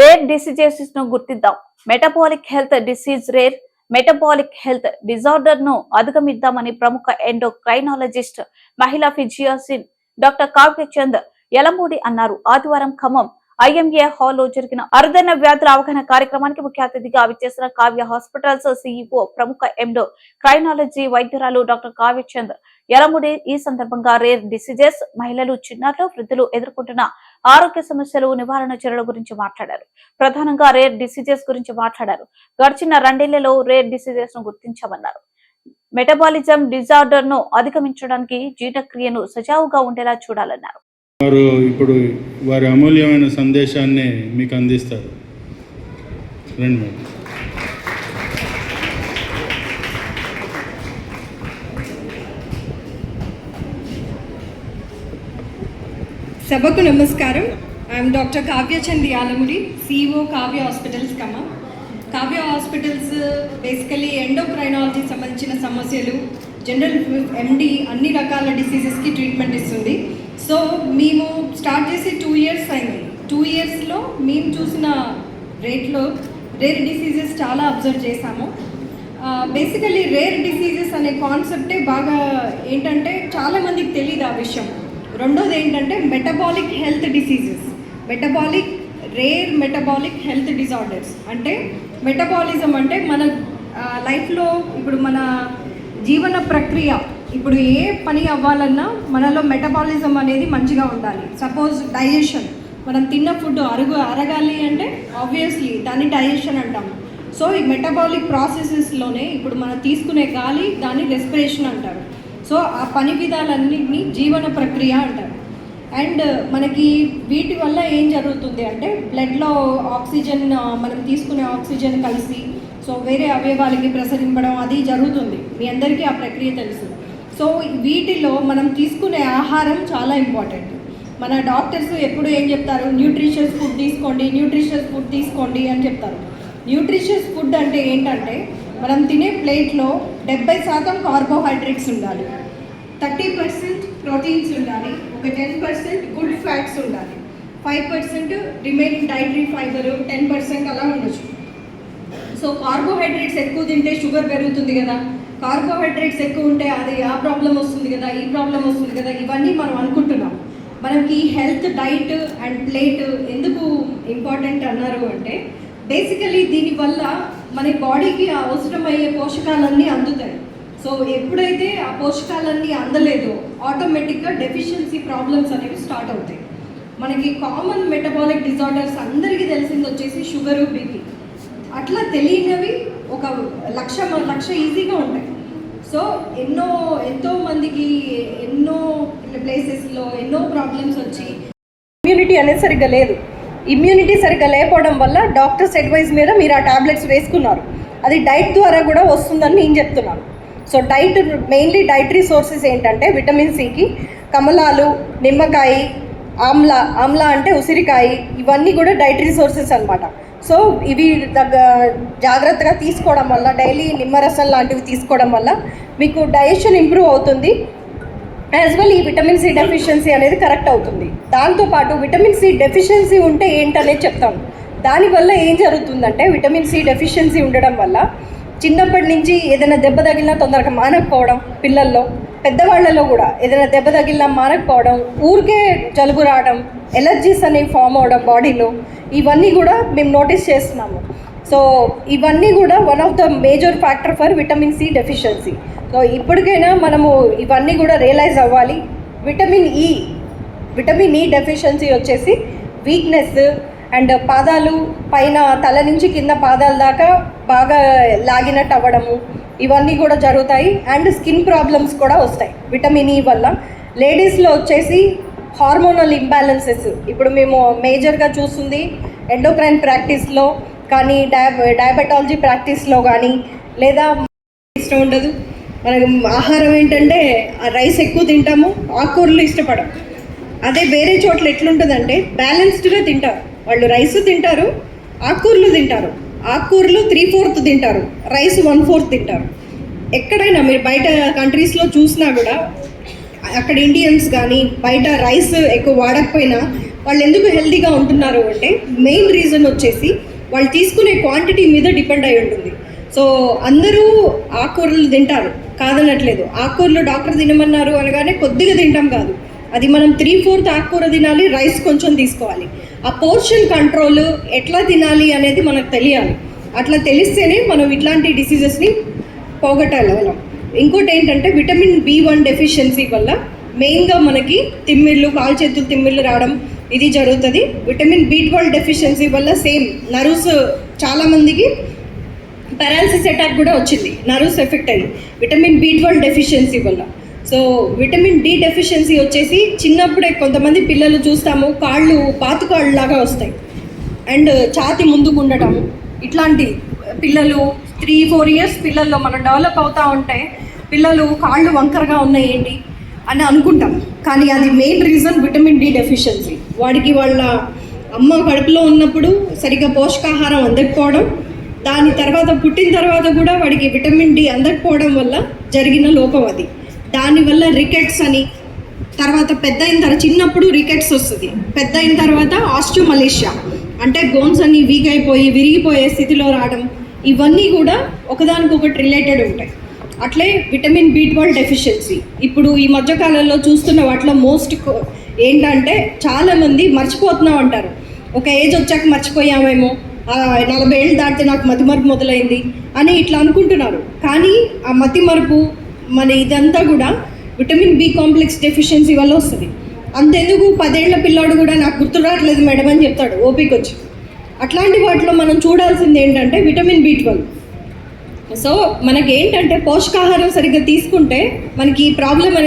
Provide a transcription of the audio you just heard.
Rare డిసీజెస్ను గుర్తిద్దాం. Metabolic health disease rare metabolic health డిజార్డర్ను అధిగమిద్దామని ప్రముఖ ఎండోక్రైనాలజిస్ట్ మహిళా ఫిజియాసిన్ డాక్టర్ కావ్య చంద్ యలమూడి అన్నారు. ఆదివారం ఖమ్మం ఐఎంఏ హాల్లో జరిగిన అరుదైన వ్యాధుల అవగాహన కార్యక్రమానికి ముఖ్య అతిథిగా విచ్చేసిన కావ్య హాస్పిటల్స్ సిఇఓ ప్రముఖ ఎండో క్రైనాలజీ వైద్యురాలు డాక్టర్ కావ్య చంద్ యలముడి ఈ సందర్భంగా రేర్ డిసీజెస్ మహిళలు చిన్నారులు వృద్ధులు ఎదుర్కొంటున్న ఆరోగ్య సమస్యలు నివారణ చర్యల గురించి మాట్లాడారు. ప్రధానంగా రేర్ డిసీజెస్ గురించి మాట్లాడారు. గడిచిన రెండేళ్ళలో రేర్ డిసీజెస్ను గుర్తించామన్నారు. మెటబాలిజం డిజార్డర్ను అధిగమించడానికి జీర్ణక్రియను సజావుగా ఉండేలా చూడాలన్నారు. వారు ఇప్పుడు వారి అమూల్యమైన సందేశాన్ని మీకు అందిస్తారు. రండి సభకు నమస్కారం. I'm doctor Kavya Chand Yalamudi CEO Kavya hospitals Kamma Kavya hospitals basically endocrinology సంబంధించిన సమస్యలు జనరల్ ఎండి అన్ని రకాల డిసీజెస్కి ట్రీట్మెంట్ ఇస్తుంది. సో మేము స్టార్ట్ చేసి టూ ఇయర్స్ అయింది. టూ ఇయర్స్లో మేము చూసిన రేట్లో రేర్ డిసీజెస్ చాలా అబ్జర్వ్ చేశాము. బేసికలీ రేర్ డిసీజెస్ అనే కాన్సెప్టే బాగా ఏంటంటే చాలామందికి తెలియదు ఆ విషయం. రెండోది ఏంటంటే metabolic health diseases metabolic rare metabolic health disorders అంటే మెటబాలిజం అంటే మన లైఫ్లో ఇప్పుడు మన జీవన ప్రక్రియ ఇప్పుడు ఏ పని అవ్వాలన్నా మనలో మెటబాలిజం అనేది మంచిగా ఉండాలి. సపోజ్ డైజెషన్ మనం తిన్న ఫుడ్ అరుగు అరగాలి అంటే ఆబ్వియస్లీ దాన్ని డైజెషన్ అంటాము. సో ఈ మెటబాలిక్ ప్రాసెసెస్లోనే ఇప్పుడు మనం తీసుకునే గాలి దాన్ని రెస్పిరేషన్ అంటారు. సో ఆ పని విధాలన్నింటినీ జీవన ప్రక్రియ అంటారు. అండ్ మనకి వీటి వల్ల ఏం జరుగుతుంది అంటే బ్లడ్లో ఆక్సిజన్ మనం తీసుకునే ఆక్సిజన్ కలిసి సో వేరే అవయవాలకి ప్రసరింపడం అది జరుగుతుంది. మీ అందరికీ ఆ ప్రక్రియ తెలుసు. సో వీటిలో మనం తీసుకునే ఆహారం చాలా ఇంపార్టెంట్. మన డాక్టర్స్ ఎప్పుడు ఏం చెప్తారు? న్యూట్రిషియస్ ఫుడ్ తీసుకోండి న్యూట్రిషియస్ ఫుడ్ తీసుకోండి అని చెప్తారు. న్యూట్రిషియస్ ఫుడ్ అంటే ఏంటంటే మనం తినే ప్లేట్లో డెబ్బై శాతం కార్బోహైడ్రేట్స్ ఉండాలి. థర్టీ పర్సెంట్ ప్రోటీన్స్ ఉండాలి. ఒక టెన్ పర్సెంట్ గుడ్ ఫ్యాట్స్ ఉండాలి. Five percent remaining dietary fibre ten percent అలా ఉండొచ్చు. సో కార్బోహైడ్రేట్స్ ఎక్కువ తింటే షుగర్ పెరుగుతుంది కదా. కార్బోహైడ్రేట్స్ ఎక్కువ ఉంటే అది ఆ ప్రాబ్లం వస్తుంది కదా ఈ ప్రాబ్లం వస్తుంది కదా ఇవన్నీ మనం అనుకుంటున్నాం. మనకి హెల్త్ డైట్ అండ్ ప్లేట్ ఎందుకు ఇంపార్టెంట్ అన్నారు అంటే బేసికలీ దీనివల్ల మన బాడీకి అవసరమయ్యే పోషకాలన్నీ అందుతాయి. సో ఎప్పుడైతే ఆ పోషకాలన్నీ అందలేదో ఆటోమేటిక్గా డెఫిషియన్సీ ప్రాబ్లమ్స్ అనేవి స్టార్ట్ అవుతాయి. మనకి కామన్ మెటబాలిక్ డిజార్డర్స్ అందరికీ తెలిసింది వచ్చేసి షుగరు బీపీ. అట్లా తెలియనివి ఒక లక్ష లక్ష ఈజీగా ఉంటాయి. సో ఎన్నో ఎంతో మందికి ఎన్నో ప్లేసెస్లో ఎన్నో ప్రాబ్లమ్స్ వచ్చి ఇమ్యూనిటీ అనేది సరిగ్గా లేదు. ఇమ్యూనిటీ సరిగ్గా లేకపోవడం వల్ల డాక్టర్స్ అడ్వైస్ మీద మీరు ఆ టాబ్లెట్స్ వేసుకున్నారు. అది డైట్ ద్వారా కూడా వస్తుందని నేను చెప్తున్నాను. So diet mainly dietary sources ఏంటంటే విటమిన్ సికి కమలాలు నిమ్మకాయ ఆమ్ల ఆమ్ల అంటే ఉసిరికాయ ఇవన్నీ కూడా డైటరీ సోర్సెస్ అన్నమాట. సో ఇవి దగ్గ జాగ్రత్తగా తీసుకోవడం వల్ల డైలీ నిమ్మరసం లాంటివి తీసుకోవడం వల్ల మీకు డైజెషన్ ఇంప్రూవ్ అవుతుంది. యాజ్ వెల్ ఈ విటమిన్ సి డెఫిషియన్సీ అనేది కరెక్ట్ అవుతుంది. దాంతోపాటు విటమిన్ సి డెఫిషియన్సీ ఉంటే ఏంటనేది చెప్తాం. దానివల్ల ఏం జరుగుతుందంటే విటమిన్ సి డెఫిషియన్సీ ఉండడం వల్ల చిన్నప్పటి నుంచి ఏదైనా దెబ్బ తగిలినా తొందరగా మానకపోవడం పిల్లల్లో పెద్దవాళ్ళలో కూడా ఏదైనా దెబ్బ తగిలినా మానకపోవడం ఊరికే జలుబు రావడం ఎలర్జీస్ అనేవి ఫామ్ అవడం బాడీలో ఇవన్నీ కూడా మేము నోటీస్ చేస్తున్నాము. సో ఇవన్నీ కూడా one of the major factor for vitamin C deficiency so ఇప్పటికైనా మనము ఇవన్నీ కూడా రియలైజ్ అవ్వాలి. Vitamin E vitamin E deficiency వచ్చేసి వీక్నెస్ అండ్ పాదాలు పైన తల నుంచి కింద పాదాల దాకా బాగా లాగినట్టు అవ్వడము ఇవన్నీ కూడా జరుగుతాయి. అండ్ స్కిన్ ప్రాబ్లమ్స్ కూడా వస్తాయి విటమిన్ ఈ e వల్ల. లేడీస్లో వచ్చేసి హార్మోనల్ ఇంబ్యాలెన్సెస్ ఇప్పుడు మేము మేజర్గా చూస్తుంది ఎండోక్రైన్ ప్రాక్టీస్లో కానీ డయాబ డయాబెటాలజీ ప్రాక్టీస్లో కానీ లేదా ఇష్టం ఉండదు. మనకు ఆహారం ఏంటంటే ఆ రైస్ ఎక్కువ తింటాము ఆకుకూరలు ఇష్టపడం అదే వేరే చోట్ల ఎట్లుంటుందంటే బ్యాలెన్స్డ్గా తింటారు. వాళ్ళు రైస్ తింటారు ఆకుకూరలు తింటారు. ఆకుకూరలు త్రీ ఫోర్త్ తింటారు రైస్ వన్ ఫోర్త్ తింటారు. ఎక్కడైనా మీరు బయట కంట్రీస్లో చూసినా కూడా అక్కడ ఇండియన్స్ కానీ బయట రైస్ ఎక్కువ వాడకపోయినా వాళ్ళు ఎందుకు హెల్తీగా ఉంటున్నారు అంటే మెయిన్ రీజన్ వచ్చేసి వాళ్ళు తీసుకునే క్వాంటిటీ మీద డిపెండ్ అయి ఉంటుంది. సో అందరూ ఆకుకూరలు తింటారు. కాదనట్లేదు. ఆకుకూరలు డాక్టర్ తినమన్నారు అనగానే కొద్దిగా తింటాం కాదు. అది మనం త్రీ ఫోర్త్ ఆకుకూర తినాలి రైస్ కొంచెం తీసుకోవాలి. ఆ పోర్షన్ కంట్రోల్ ఎట్లా తినాలి అనేది మనకు తెలియాలి. అట్లా తెలిస్తేనే మనం ఇట్లాంటి డిసీజెస్ని పోగొట్టగలం ఇంకోటి ఏంటంటే విటమిన్ బి వన్ డెఫిషియన్సీ వల్ల మెయిన్గా మనకి తిమ్మిళ్ళు కాలు చేతులు తిమ్మిళ్ళు రావడం ఇది జరుగుతుంది. విటమిన్ బి ట్వెల్వ్ డెఫిషియన్సీ వల్ల సేమ్ నర్వ్స్ చాలామందికి పారాలసిస్ అటాక్ కూడా వచ్చింది. నర్వ్స్ ఎఫెక్ట్ అయ్యి విటమిన్ బి ట్వెల్వ్ డెఫిషియన్సీ వల్ల. సో విటమిన్ డి డెఫిషియన్సీ వచ్చేసి చిన్నప్పుడే కొంతమంది పిల్లలు చూస్తాము కాళ్ళు పాతుకాళ్ళు లాగా వస్తాయి. అండ్ ఛాతి ముందుకు ఉండటం ఇట్లాంటి పిల్లలు త్రీ ఫోర్ ఇయర్స్ పిల్లల్లో మనం డెవలప్ అవుతూ ఉంటే పిల్లలు కాళ్ళు వంకరగా ఉన్నాయి ఏంటి? అని అనుకుంటాం. కానీ అది main reason vitamin D deficiency వాడికి వాళ్ళ అమ్మ కడుపులో ఉన్నప్పుడు సరిగ్గా పోషకాహారం అందకపోవడం దాని తర్వాత పుట్టిన తర్వాత కూడా వాడికి విటమిన్ డి అందకపోవడం వల్ల జరిగిన లోపం అది. దానివల్ల రికెట్స్ అని తర్వాత పెద్ద అయిన తర్వాత చిన్నప్పుడు రికెట్స్ వస్తుంది. పెద్ద అయిన తర్వాత ఆస్టియోమలేషియా అంటే బోన్స్ అన్నీ వీక్ అయిపోయి విరిగిపోయే స్థితిలో రావడం ఇవన్నీ కూడా ఒకదానికొకటి రిలేటెడ్ ఉంటాయి. అట్లే విటమిన్ బి ట్వెల్వ్ డెఫిషియన్సీ. ఇప్పుడు ఈ మధ్యకాలంలో చూస్తున్న వాటిలో మోస్ట్ ఏంటంటే చాలామంది మర్చిపోతున్నాం అంటారు. ఒక ఏజ్ వచ్చాక మర్చిపోయామేమో నలభై ఏళ్ళు దాటితే నాకు మతిమరుపు మొదలైంది అని ఇట్లా అనుకుంటున్నారు. కానీ ఆ మతిమరుపు మన ఇదంతా కూడా విటమిన్ బి కాంప్లెక్స్ డెఫిషియన్సీ వల్ల వస్తుంది. అంతెందుకు పదేళ్ళ పిల్లాడు కూడా నాకు గుర్తు రావట్లేదు మేడం అని చెప్తాడు ఓపిక వచ్చి అట్లాంటి వాటిలో మనం చూడాల్సింది ఏంటంటే విటమిన్ బి ట్వెల్వ్. సో మనకి ఏంటంటే పోషకాహారం సరిగ్గా తీసుకుంటే మనకి ఈ ప్రాబ్లం అనేది